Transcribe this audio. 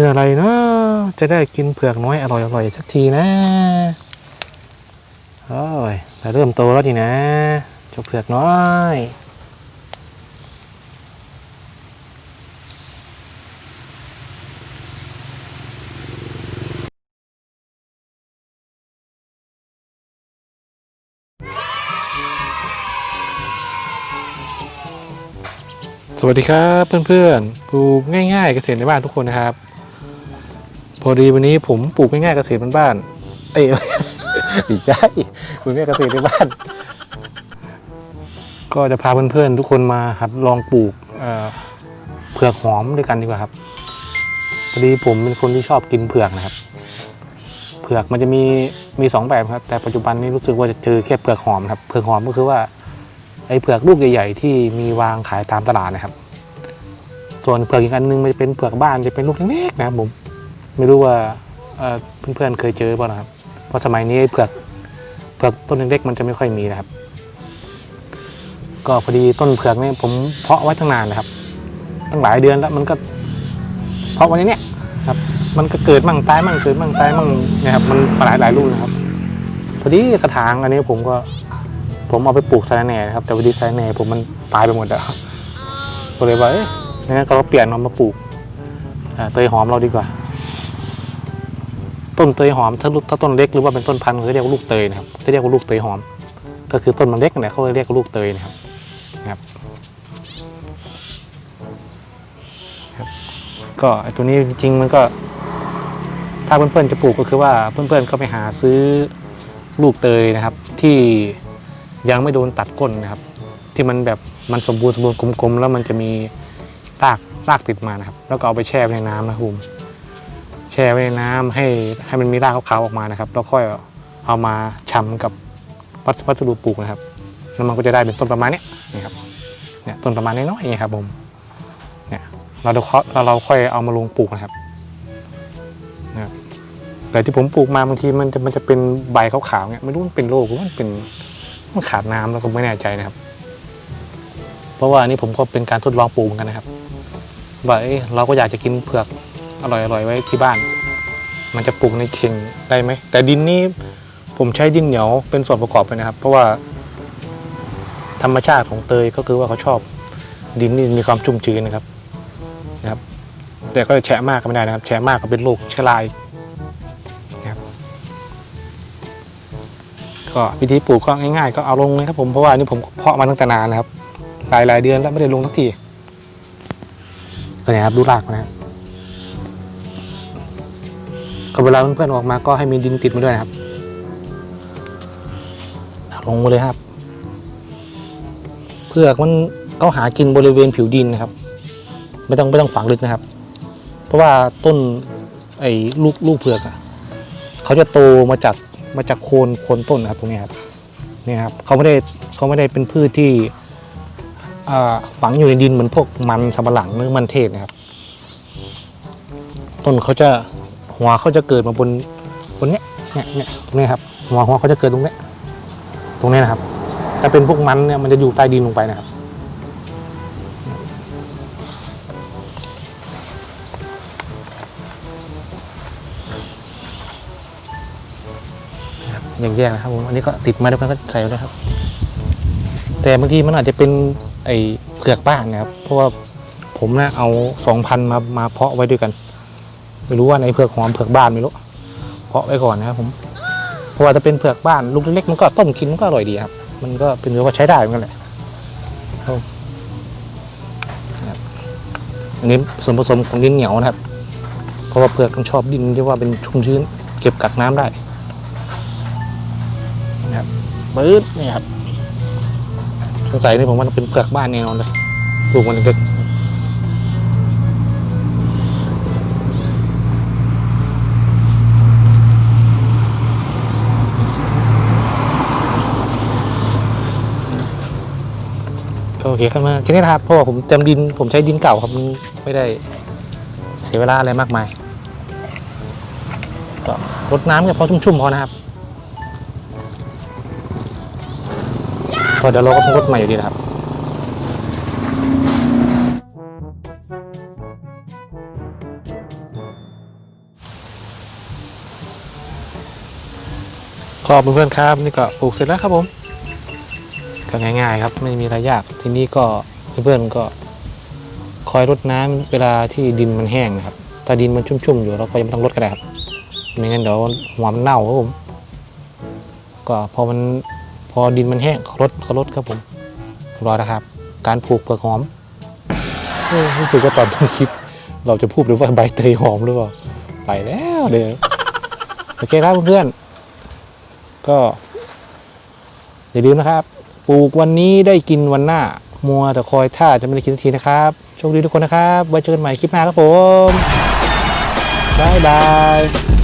มื่อไรเนาะจะได้กินเผือกน้อยอร่อยๆสักทีนะโอ้ยแต่เริ่มโตแล้วทีนะเจ้าเผือกน้อยสวัสดีครับเพื่อนๆปลูกง่ายๆเกษตรในบ้านทุกคนนะครับ พอดีวันนี้ผมปลูกง่ายๆเกษตรบ้านๆเอ้ยไม่ใช่ปลูกง่ายเกษตรในบ้าน ก็จะพาเพื่อนๆทุกคนมาหัดลองปลูกเอ่อเผือกหอมด้วยกันดีกว่าครับพอดีผมเป็นคนที่ชอบกินเผือกนะครับ เผือกมันจะมีมีสองแบบครับ แต่ปัจจุบันนี้รู้สึกว่าจะเจอแค่เผือกหอมครับ เผือกหอมก็คือว่าไอ้เผือกลูกใหญ่ๆที่มีวางขายตามตลาดนะครับ ส่วนเผือกอีกอันนึงมันจะเป็นเผือกบ้านจะเป็นลูกเล็กๆนะครับผม ไม่รู้ว่าเพื่อนๆเคยเจอเปล่านะครับ เพราะสมัยนี้เผือกเผือกต้นเล็กๆมันจะไม่ค่อยมีนะครับ ก็พอดีต้นเผือกนี่ผมเพาะไว้ตั้งนานนะครับ ตั้งหลายเดือนแล้วมันก็ เพาะวันนี้เนี่ยครับ มันก็เกิดมั่งตายมั่งเกิดมั่งตายมั่งนะครับ มันหลายหลายลูกนะครับ พอดีกระถางอันนี้ผมก็ ผมเอาไปปลูกไซแหน่ครับ แต่พอดีไซแหน่ผมมันตายไปหมดแล้วก็เลยว่าเอ๊ะงั้นก็เราเปลี่ยนเอามาปลูกเตยหอมเราดีกว่า ต้นเตยหอมถ้าถ้าต้นเล็กหรือว่าเป็นต้นพันธุ์เขาเรียกว่าลูกเตยนะครับจะเรียกว่าลูกเตยหอม ก็คือต้นมันเล็กเนี่ยเขาเลยเรียกว่าลูกเตยนะครับนะครับก็ไอตัวนี้จริงๆมันก็ ถ้าเพื่อนๆจะปลูกก็คือว่าเพื่อนๆก็ไปหาซื้อลูกเตยนะครับ ที่ยังไม่โดนตัดก้นนะครับ ที่มันแบบมันสมบูรณ์สมบูรณ์กลมๆแล้วมันจะมีรากรากติดมานะครับ แล้วก็เอาไปแช่ในน้ำนะครับผม ช่ไว้ในน้ำให้ให้มันมีรากขาวๆออกมานะครับ แล้วค่อยเอามาชำกับวัสดุปลูกนะครับแล้วมันก็จะได้เป็นต้นประมาณนี้นี่ครับเนี่ยต้นประมาณน้อยๆนี่ครับผมเนี่ยเราเราเราเราค่อยเอามาลงปลูกนะครับนะครับแต่ที่ผมปลูกมาบางทีมันจะมันจะเป็นใบขาวๆเนี่ยไม่รู้มันเป็นโรคหรือมันเป็นมันขาดน้ำแล้วก็ไม่แน่ใจนะครับ เพราะว่าอันนี้ผมก็เป็นการทดลองปลูกกันนะครับว่าเอ้เราก็อยากจะกินเผือก อร่อยๆไว้ที่บ้าน มันจะปลูกในเข่งได้ไหม แต่ดินนี่ผมใช้ดินเหนียวเป็นส่วนประกอบไปนะครับ เพราะว่าธรรมชาติของเตยก็คือว่าเขาชอบ ดินนี่มีความชุ่มชื้นนะครับนะครับ แต่ก็แฉะมากก็ไม่ได้นะครับ แฉะมากก็เป็นโรคเชื้อราอีกก็วิธีปลูกก็ง่ายๆ ก็เอาลงเลยครับผมเพราะว่านี่ผมเพาะมาตั้งแต่นานนะครับ หลายๆเดือนแล้วไม่ได้ลงสักทีก็เนี่ยครับดูรากมันนะครับ ก็เวลาเพื่อนๆออกมาก็ให้มีดินติดมาด้วยนะครับ ลงมาเลยครับ เพื่อกมันเขาหากินบริเวณผิวดินนะครับ ไม่ต้องไม่ต้องฝังลึกนะครับ เพราะว่าต้นไอ้ลูกลูกเผือกอะเขาจะโตมาจากมาจากโคนโคนต้นนะครับตรงนี้ครับเนี่ยครับเขาไม่ได้เขาไม่ได้เป็นพืชที่ฝังอยู่ในดินเหมือนพวกมันสำปะหลังหรือมันเทศนะครับ ต้นเขาจะ หัวเขาจะเกิดมาบนบนเนี้ยเนี่ยเนี่ยตรงนี้ครับหัวหัวเขาจะเกิดตรงเนี้ยตรงนี้นะครับ ถ้าเป็นพวกมันเนี่ยมันจะอยู่ใต้ดินลงไปนะครับอย่างแยกนะครับผมอันนี้ก็ติดมาแล้วก็ใส่ไว้แล้วครับ แต่บางทีมันอาจจะเป็นไอ้เผือกบ้านนะครับ เพราะว่าผมนะเอาสองพันมามาเพาะไว้ด้วยกัน ไม่รู้ว่าในเผือกหอมเผือกบ้านไม่รู้เพาะไว้ก่อนนะครับผมเพราะว่าถ้าเป็นเผือกบ้านลูกเล็กๆมันก็ต้มกินมันก็อร่อยดีครับ มันก็เป็นเนื้อว่าใช้ได้เหมือนกันแหละอันนี้ส่วนผสมของดินเหนียวนะครับ เพราะว่าเผือกมันชอบดินที่ว่าเป็นชุ่มชื้น เก็บกักน้ำได้ปื๊ดนี่ครับสงสัยนี่ผมว่าเป็นเปลือกบ้านแน่นอนเลยปลูกมันก็ก โอเคขึ้นมาแค่นี้นะครับเพราะว่าผมจำดินผมใช้ดินเก่าครับมันไม่ได้เสียเวลาอะไรมากมายก็รดน้ำกับพอชุ่มๆพอนะครับพอเดี๋ยวเราก็ต้องรดใหม่อยู่ดีนะครับขอบคุณเพื่อนครับ นี่ก็ปลูกเสร็จแล้วครับผม ก็ง่าย ๆ ครับไม่มีอะไรยากทีนี้ก็เพื่อนๆก็คอยรดน้ำเวลาที่ดินมันแห้งนะครับ ถ้าดินมันชุ่มๆอยู่เราก็ยังไม่ต้องรดก็ได้ครับไม่งั้นเดี๋ยวหัวมันเน่าครับผมก็พอมันพอดินมันแห้งเขารดเขารดครับผมรอนะครับ การปลูกเปลือกหอมเอ้ยรู้สึกว่าตอนต้นคลิป เราจะพูดหรือว่าใบเตยหอมหรือเปล่าไปแล้วเดี๋ยวโอเคครับเพื่อนๆก็อย่าลืมนะครับ ปลูกวันนี้ได้กินวันหน้า มัวแต่คอยท่าจะไม่ได้กินทันทีนะครับโชคดีทุกคนนะครับไว้เจอกันใหม่คลิปหน้าครับผมบ๊ายบาย